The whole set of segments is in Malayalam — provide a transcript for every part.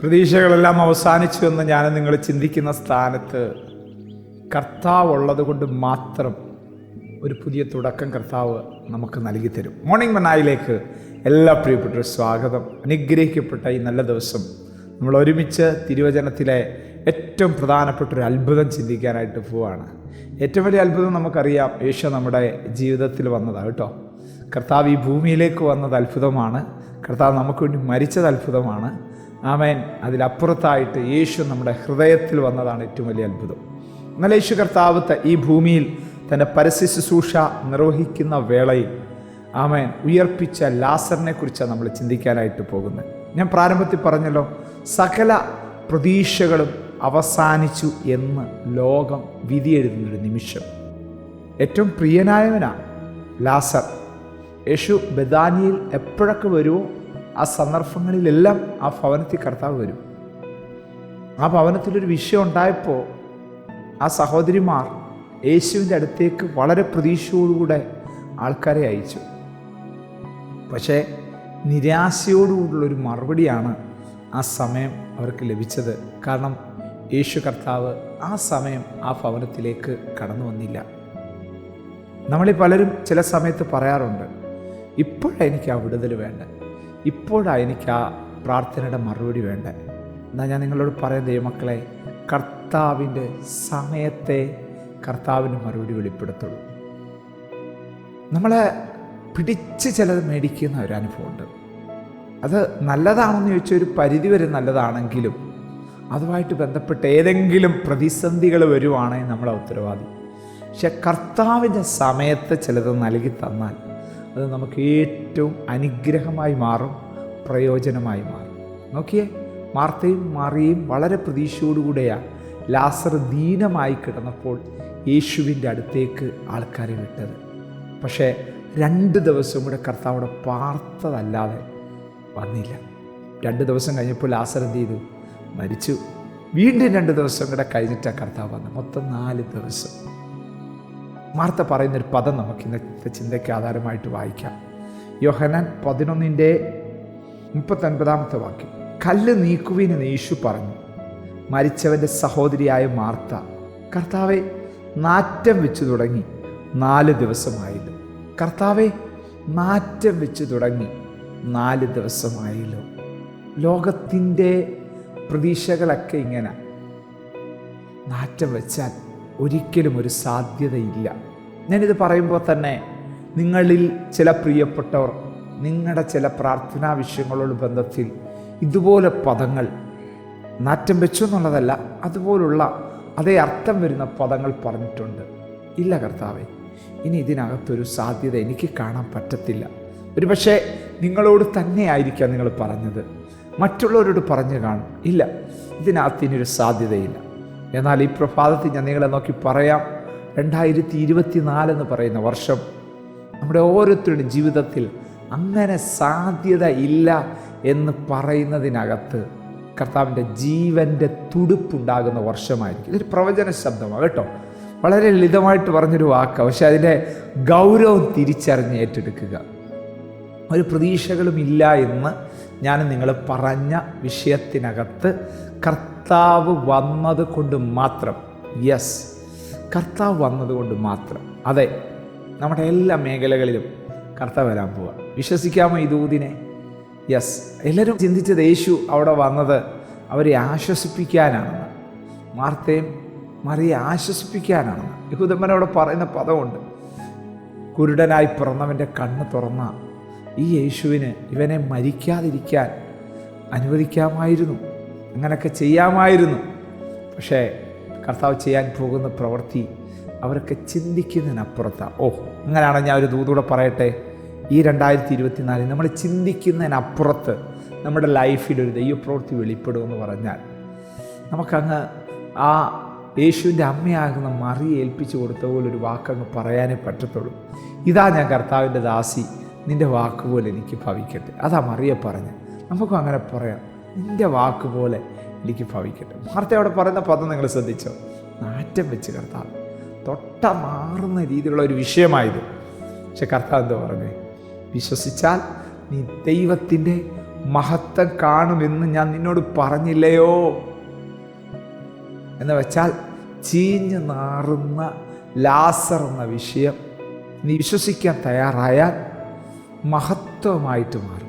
പ്രതീക്ഷകളെല്ലാം അവസാനിച്ചു എന്ന് ഞാൻ നിങ്ങൾ ചിന്തിക്കുന്ന സ്ഥാനത്ത് കർത്താവ് ഉള്ളത് കൊണ്ട് മാത്രം ഒരു പുതിയ തുടക്കം കർത്താവ് നമുക്ക് നൽകി തരും. മോർണിംഗ് മനായിലേക്ക് എല്ലാ പ്രിയപ്പെട്ട സ്വാഗതം. അനുഗ്രഹിക്കപ്പെട്ട ഈ നല്ല ദിവസം. നമ്മൾ ഒരുമിച്ച് തിരുവചനത്തിലെ ഏറ്റവും പ്രധാനപ്പെട്ട ഒരു അത്ഭുതം ചിന്തിക്കാനായിട്ട് പോവാണ്. ഏറ്റവും വലിയ അത്ഭുതം നമുക്കറിയാം യേശു നമ്മുടെ ജീവിതത്തിൽ വന്നതാണ് കേട്ടോ. കർത്താവ് ഈ ഭൂമിയിലേക്ക് വന്നത് അത്ഭുതമാണ്. കർത്താവ് നമുക്ക് വേണ്ടി മരിച്ചത് അത്ഭുതമാണ്. ആമേൻ. അതിലപ്പുറത്തായിട്ട് യേശു നമ്മുടെ ഹൃദയത്തിൽ വന്നതാണ് ഏറ്റവും വലിയ അത്ഭുതം. എന്നാൽ യേശു കർത്താവ് ഈ ഭൂമിയിൽ തന്റെ പരസ്യ ശുശ്രൂഷ നിർവഹിക്കുന്ന വേളയിൽ ആമേൻ ഉയർപ്പിച്ച ലാസറിനെ കുറിച്ചാണ് നമ്മൾ ചിന്തിക്കാനായിട്ട് പോകുന്നത്. ഞാൻ പ്രാരംഭത്തിൽ പറഞ്ഞല്ലോ സകല പ്രതീക്ഷകളും അവസാനിച്ചു എന്ന് ലോകം വിധിയെഴുതുന്നൊരു നിമിഷം. ഏറ്റവും പ്രിയനായവനാണ് ലാസർ. യേശു ബദാനിയിൽ എപ്പോഴൊക്കെ വരുമോ ആ സന്ദർഭങ്ങളിലെല്ലാം ആ ഭവനത്തിൽ കർത്താവ് വരും. ആ ഭവനത്തിലൊരു വിഷയം ഉണ്ടായപ്പോൾ ആ സഹോദരിമാർ യേശുവിന്റെ അടുത്തേക്ക് വളരെ പ്രതീക്ഷയോടുകൂടെ ആൾക്കാരെ അയച്ചു. പക്ഷേ നിരാശയോടുകൂടുള്ളൊരു മറുപടിയാണ് ആ സമയം അവർക്ക് ലഭിച്ചത്. കാരണം യേശു കർത്താവ് ആ സമയം ആ ഭവനത്തിലേക്ക് കടന്നു വന്നില്ല. നമ്മളീ പലരും ചില സമയത്ത് പറയാറുണ്ട് ഇപ്പോഴാണ് എനിക്ക് ആ വിടുതൽ വേണ്ട? ഇപ്പോഴാണ് എനിക്ക് ആ പ്രാർത്ഥനയുടെ മറുപടി വേണ്ട? എന്നാൽ ഞാൻ നിങ്ങളോട് പറയുന്ന ദൈവമക്കളെ കർത്താവിന്റെ സമയത്തെ കർത്താവിന് മറുപടി വെളിപ്പെടുത്തുള്ളൂ. നമ്മളെ പിടിച്ച് ചിലത് മേടിക്കുന്ന ഒരു അനുഭവമുണ്ട്. അത് നല്ലതാണെന്ന് ചോദിച്ചാൽ ഒരു പരിധി വരെ നല്ലതാണെങ്കിലും അതുമായിട്ട് ബന്ധപ്പെട്ട് ഏതെങ്കിലും പ്രതിസന്ധികൾ വരുവാണെങ്കിൽ നമ്മളെ ഉത്തരവാദി. പക്ഷെ കർത്താവിന്റെ സമയത്ത് ചിലത് നൽകി തന്നാൽ അത് നമുക്ക് ഏറ്റവും അനുഗ്രഹമായി മാറും പ്രയോജനമായി മാറും. നോക്കിയേ മാർത്തയും മാറിയും വളരെ പ്രതീക്ഷയോടുകൂടെയാണ് ലാസർ ദീനമായി കിടന്നപ്പോൾ യേശുവിന്റെ അടുത്തേക്ക് ആൾക്കാരെ വിട്ടത്. പക്ഷേ രണ്ട് ദിവസം കൂടെ കർത്താവിടെ പാർത്തതല്ലാതെ വന്നില്ല. രണ്ട് ദിവസം കഴിഞ്ഞപ്പോൾ ലാസർ എന്ത് ചെയ്തു? മരിച്ചു. വീണ്ടും രണ്ട് ദിവസം കൂടെ കഴിഞ്ഞിട്ടാണ് കർത്താവ് വന്നത്. മൊത്തം നാല് ദിവസം. മാർത്ത പറയുന്നൊരു പദം നമുക്ക് ഇന്നത്തെ ചിന്തയ്ക്ക് ആധാരമായിട്ട് വായിക്കാം. യോഹനാൻ പതിനൊന്നിന്റെ മുപ്പത്തൊൻപതാമത്തെ വാക്യം. കല്ല് നീക്കുവിന് യേശു പറഞ്ഞു. മരിച്ചവന്റെ സഹോദരിയായ മാർത്ത കർത്താവെ നാറ്റം വെച്ച് തുടങ്ങി. നാല് ദിവസമായല്ലോ. കർത്താവെ നാറ്റം വെച്ച് തുടങ്ങി. നാല് ദിവസമായല്ലോ. ലോകത്തിന്റെ പ്രതീക്ഷകളൊക്കെ ഇങ്ങനെ. നാറ്റം വെച്ചാൽ ഒരിക്കലും ഒരു സാധ്യതയില്ല. ഞാനിത് പറയുമ്പോൾ തന്നെ നിങ്ങളിൽ ചില പ്രിയപ്പെട്ടവർ നിങ്ങളുടെ ചില പ്രാർത്ഥനാ വിഷയങ്ങളോട് ബന്ധത്തിൽ ഇതുപോലെ പദങ്ങൾ നാറ്റം വെച്ചു എന്നുള്ളതല്ല അതുപോലുള്ള അതേ അർത്ഥം വരുന്ന പദങ്ങൾ പറഞ്ഞിട്ടുണ്ട്. ഇല്ല കർത്താവെ ഇനി ഇതിനകത്തൊരു സാധ്യത എനിക്ക് കാണാൻ പറ്റത്തില്ല. ഒരു പക്ഷേ നിങ്ങളോട് തന്നെ ആയിരിക്കാം നിങ്ങൾ പറഞ്ഞത്. മറ്റുള്ളവരോട് പറഞ്ഞു കാണും. ഇല്ല ഇതിനകത്ത് ഇനിയൊരു സാധ്യതയില്ല. എന്നാൽ ഈ പ്രഭാതത്തിൽ ഞാൻ നിങ്ങളെ നോക്കി പറയാം. രണ്ടായിരത്തി ഇരുപത്തി നാലെന്ന് പറയുന്ന വർഷം നമ്മുടെ ഓരോരുത്തരുടെയും ജീവിതത്തിൽ അങ്ങനെ സാധ്യത ഇല്ല എന്ന് പറയുന്നതിനകത്ത് കർത്താവിന്റെ ജീവന്റെ തുടുപ്പുണ്ടാകുന്ന വർഷമായിരിക്കും. ഇതൊരു പ്രവചന ശബ്ദമാണ് കേട്ടോ. വളരെ ലളിതമായിട്ട് പറഞ്ഞൊരു വാക്കാണ് പക്ഷെ അതിന്റെ ഗൗരവം തിരിച്ചറിഞ്ഞ് ഏറ്റെടുക്കുക. ഒരു പ്രതീക്ഷകളും ഇല്ല എന്ന് ഞാൻ നിങ്ങൾ പറഞ്ഞ വിഷയത്തിനകത്ത് കർത്താവ് വന്നത് കൊണ്ട് മാത്രം. യെസ് കർത്താവ് വന്നത് കൊണ്ട് മാത്രം. അതെ നമ്മുടെ എല്ലാ മേഖലകളിലും കർത്താവ് വരാൻ പോവുക വിശ്വസിക്കാമോ ഈ ദൂതിനെ? യെസ് എല്ലാവരും ചിന്തിച്ചത് യേശു അവിടെ വന്നത് അവരെ ആശ്വസിപ്പിക്കാനാണെന്ന്. മാർത്തയും മറിയെ ആശ്വസിപ്പിക്കാനാണെന്ന്. യഹൂദന്മാർ അവിടെ പറയുന്ന പദമുണ്ട്. കുരുടനായി പിറന്നവന്റെ കണ്ണ് തുറന്ന ഈ യേശുവിന് ഇവനെ മരിക്കാതിരിക്കാൻ അനുവദിക്കാമായിരുന്നു. അങ്ങനെയൊക്കെ ചെയ്യാമായിരുന്നു. പക്ഷേ കർത്താവ് ചെയ്യാൻ പോകുന്ന പ്രവൃത്തി അവരൊക്കെ ചിന്തിക്കുന്നതിനപ്പുറത്താണ് ഓ അങ്ങനെയാണ് ഞാൻ ഒരു ദൂതൂടെ പറയട്ടെ? ഈ രണ്ടായിരത്തി ഇരുപത്തിനാലിൽ നമ്മൾ ചിന്തിക്കുന്നതിനപ്പുറത്ത് നമ്മുടെ ലൈഫിൽ ഒരു ദൈവപ്രവൃത്തി വെളിപ്പെടുമെന്ന് പറഞ്ഞാൽ നമുക്കങ്ങ് ആ യേശുവിന്റെ അമ്മയാകുന്ന മറി ഏൽപ്പിച്ചു കൊടുത്ത പോലെ ഒരു വാക്കങ്ങ് പറയാനേ പറ്റത്തുള്ളൂ. ഇതാ ഞാൻ കർത്താവിന്റെ ദാസി നിന്റെ വാക്കുപോലെ എനിക്ക് ഭവിക്കട്ടെ. അതാ മറിയെ പറഞ്ഞ് നമുക്കും അങ്ങനെ പറയാം. നിന്റെ വാക്കുപോലെ എനിക്ക് ഭവിക്കട്ടെ. വാർത്ത അവിടെ പറയുന്ന പദം നിങ്ങൾ ശ്രദ്ധിച്ചോ? നാറ്റം വെച്ച് കർത്താവ്. തൊട്ട മാറുന്ന രീതിയിലുള്ള ഒരു വിഷയമായത്. പക്ഷെ കർത്താവ് എന്താ പറഞ്ഞു? വിശ്വസിച്ചാൽ നീ ദൈവത്തിന്റെ മഹത്വം കാണുമെന്ന് ഞാൻ നിന്നോട് പറഞ്ഞില്ലയോ? എന്ന് വെച്ചാൽ ചീഞ്ഞു നാറുന്ന ലാസർ എന്ന വിഷയം നീ വിശ്വസിക്കാൻ തയ്യാറായാൽ മഹത്വമായിട്ട് മാറും.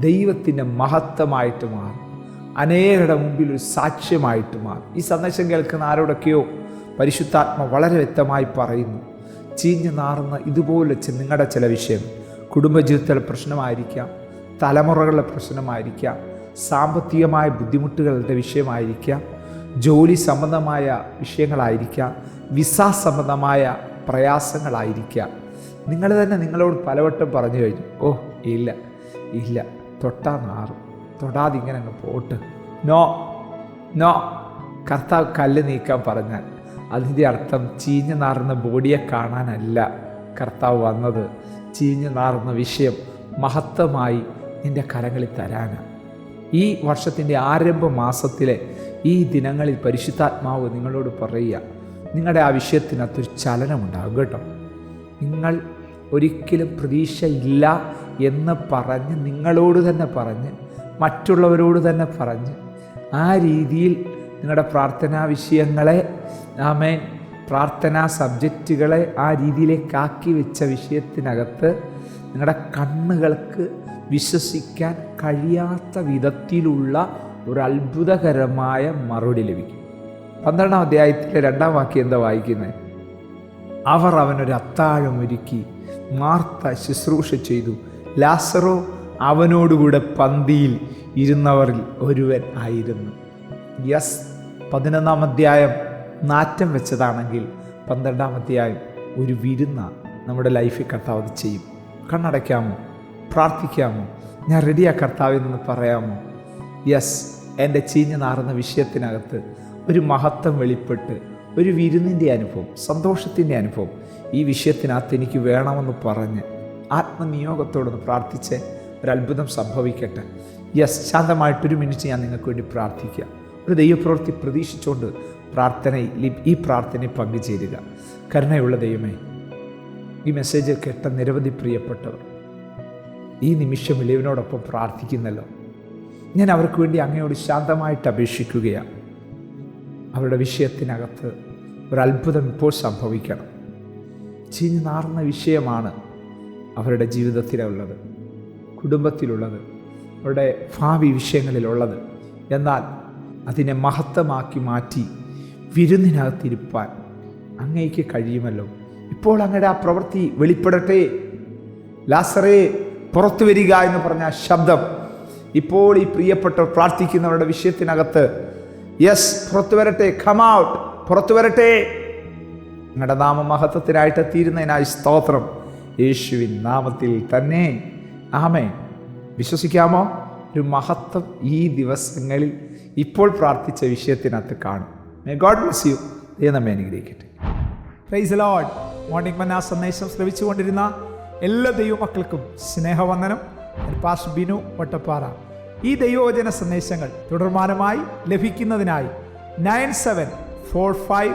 ദൈവത്തിന്റെ മഹത്വമായിട്ട് മാറും. അനേകരുടെ മുമ്പിൽ ഒരു സാക്ഷ്യമായിട്ട് മാറും. ഈ സന്ദേശം കേൾക്കുന്ന ആരോടൊക്കെയോ പരിശുദ്ധാത്മ വളരെ വ്യക്തമായി പറയുന്നു ചീഞ്ഞു നാറുന്ന ഇതുപോലെ നിങ്ങളുടെ ചില വിഷയം കുടുംബജീവിതത്തിലെ പ്രശ്നമായിരിക്കാം തലമുറകളുടെ പ്രശ്നമായിരിക്കാം സാമ്പത്തികമായ ബുദ്ധിമുട്ടുകളുടെ വിഷയമായിരിക്കാം ജോലി സംബന്ധമായ വിഷയങ്ങളായിരിക്കാം വിസ സംബന്ധമായ പ്രയാസങ്ങളായിരിക്കാം. നിങ്ങൾ തന്നെ നിങ്ങളോട് പലവട്ടം പറഞ്ഞു കഴിഞ്ഞു ഓ ഇല്ല ഇല്ല. തൊട്ടാ നാറും തൊടാതെ ഇങ്ങനെ അങ്ങ് പോട്ട്. നോ നോ കർത്താവ് കല്ല് നീക്കാൻ പറഞ്ഞാൽ അതിന്റെ അർത്ഥം ചീഞ്ഞു നാറുന്ന ബോഡിയെ കാണാനല്ല കർത്താവ് വന്നത്. ചീഞ്ഞു നാറുന്ന വിഷയം മഹത്വമായി നിന്റെ കരങ്ങളിൽ തരാനാണ് ഈ വർഷത്തിന്റെ ആരംഭ മാസത്തിലെ ഈ ദിനങ്ങളിൽ പരിശുദ്ധാത്മാവ് നിങ്ങളോട് പറയുക നിങ്ങളുടെ ആ വിഷയത്തിനകത്തൊരു ചലനമുണ്ടാകും കേട്ടോ. നിങ്ങൾ ഒരിക്കലും പ്രതീക്ഷയില്ല എന്ന് പറഞ്ഞ് നിങ്ങളോട് തന്നെ പറഞ്ഞ് മറ്റുള്ളവരോട് തന്നെ പറഞ്ഞ് ആ രീതിയിൽ നിങ്ങളുടെ പ്രാർത്ഥനാ വിഷയങ്ങളെ ആമേൻ പ്രാർത്ഥനാ സബ്ജക്റ്റുകളെ ആ രീതിയിലേക്കാക്കി വെച്ച വിഷയത്തിനകത്ത് നിങ്ങളുടെ കണ്ണുകൾക്ക് വിശ്വസിക്കാൻ കഴിയാത്ത വിധത്തിലുള്ള ഒരു അത്ഭുതകരമായ മറുപടി ലഭിക്കും. പന്ത്രണ്ടാം അധ്യായത്തിലെ രണ്ടാം വാക്യം എന്താ വായിക്കുന്നത് അവർ അവനൊരു അത്താഴം ഒരുക്കി മാർത്ത ശുശ്രൂഷ ചെയ്തു. ലാസറോ അവനോടുകൂടെ പന്തിയിൽ ഇരുന്നവരിൽ ഒരുവൻ ആയിരുന്നു. യെസ് പതിനൊന്നാം അധ്യായം നാറ്റം വെച്ചതാണെങ്കിൽ പന്ത്രണ്ടാം അധ്യായം ഒരു വിരുന്ന നമ്മുടെ ലൈഫിൽ കർത്താവ് ചെയ്യും. കണ്ണടയ്ക്കാമോ? പ്രാർത്ഥിക്കാമോ? ഞാൻ റെഡിയാ കർത്താവിൽ നിന്ന് പറയാമോ? യെസ് എന്റെ ചീഞ്ഞു നാറുന്ന വിഷയത്തിനകത്ത് ഒരു മഹത്വം വെളിപ്പെട്ട് ഒരു വിരുന്നിന്റെ അനുഭവം സന്തോഷത്തിന്റെ അനുഭവം ഈ വിഷയത്തിനകത്ത് എനിക്ക് വേണമെന്ന് പറഞ്ഞ് ആത്മനിയോഗത്തോടൊന്ന് പ്രാർത്ഥിച്ച് ഒരത്ഭുതം സംഭവിക്കട്ടെ. യെസ് ശാന്തമായിട്ടൊരു മിനിറ്റ് ഞാൻ നിങ്ങൾക്ക് വേണ്ടി പ്രാർത്ഥിക്കുക ഒരു ദൈവപ്രവൃത്തി പ്രതീക്ഷിച്ചുകൊണ്ട് പ്രാർത്ഥന ഈ പ്രാർത്ഥനയിൽ പങ്കുചേരുക. കരുണയുള്ള ദൈവമേ ഈ മെസ്സേജ് കേട്ട നിരവധി പ്രിയപ്പെട്ടവർ ഈ നിമിഷം ഇലവിനോടൊപ്പം പ്രാർത്ഥിക്കുന്നല്ലോ. ഞാൻ അവർക്ക് വേണ്ടി അങ്ങയോട് ശാന്തമായിട്ട് അപേക്ഷിക്കുകയാണ്. അവരുടെ വിഷയത്തിനകത്ത് ഒരു അത്ഭുതം ഇപ്പോൾ സംഭവിക്കണം. ചീഞ്ഞു നാറുന്ന വിഷയമാണ് അവരുടെ ജീവിതത്തിലുള്ളത് കുടുംബത്തിലുള്ളത് അവരുടെ ഭാവി വിഷയങ്ങളിലുള്ളത്. എന്നാൽ അതിനെ മഹത്വമാക്കി മാറ്റി വിരുന്നിനകത്തിരിപ്പാൻ അങ്ങയ്ക്ക് കഴിയുമല്ലോ. ഇപ്പോൾ അങ്ങയുടെ ആ പ്രവൃത്തി വെളിപ്പെടട്ടെ. ലാസറേ പുറത്തു വരിക എന്ന് പറഞ്ഞ ശബ്ദം ഇപ്പോൾ ഈ പ്രിയപ്പെട്ടവർ പ്രാർത്ഥിക്കുന്നവരുടെ വിഷയത്തിനകത്ത്. യെസ് പുറത്തു വരട്ടെ. കം ഔട്ട് പുറത്തു വരട്ടെ. നിങ്ങളുടെ നാമ മഹത്വത്തിനായിട്ട് തീരുന്നതിനായി സ്തോത്രം. യേശുവിൻ നാമത്തിൽ തന്നെ. ആമേ വിശ്വസിക്കാമോ? ഒരു മഹത്വം ഈ ദിവസങ്ങളിൽ ഇപ്പോൾ പ്രാർത്ഥിച്ച വിഷയത്തിനകത്ത് കാണും. മേ ഗോഡ് ബ്ലസ് യു നമ്മെ അനുഗ്രഹിക്കട്ടെ. പ്രൈസ് ലോഡ് മോർണിംഗ് മന്ന സന്ദേശം ശ്രവിച്ചുകൊണ്ടിരുന്ന എല്ലാ ദൈവമക്കൾക്കും സ്നേഹവന്ദനം. പാസ് ബിനു വട്ടപ്പാറ ഈ ദൈവവചന സന്ദേശങ്ങൾ തുടർമാനമായി ലഭിക്കുന്നതിനായി nine seven four five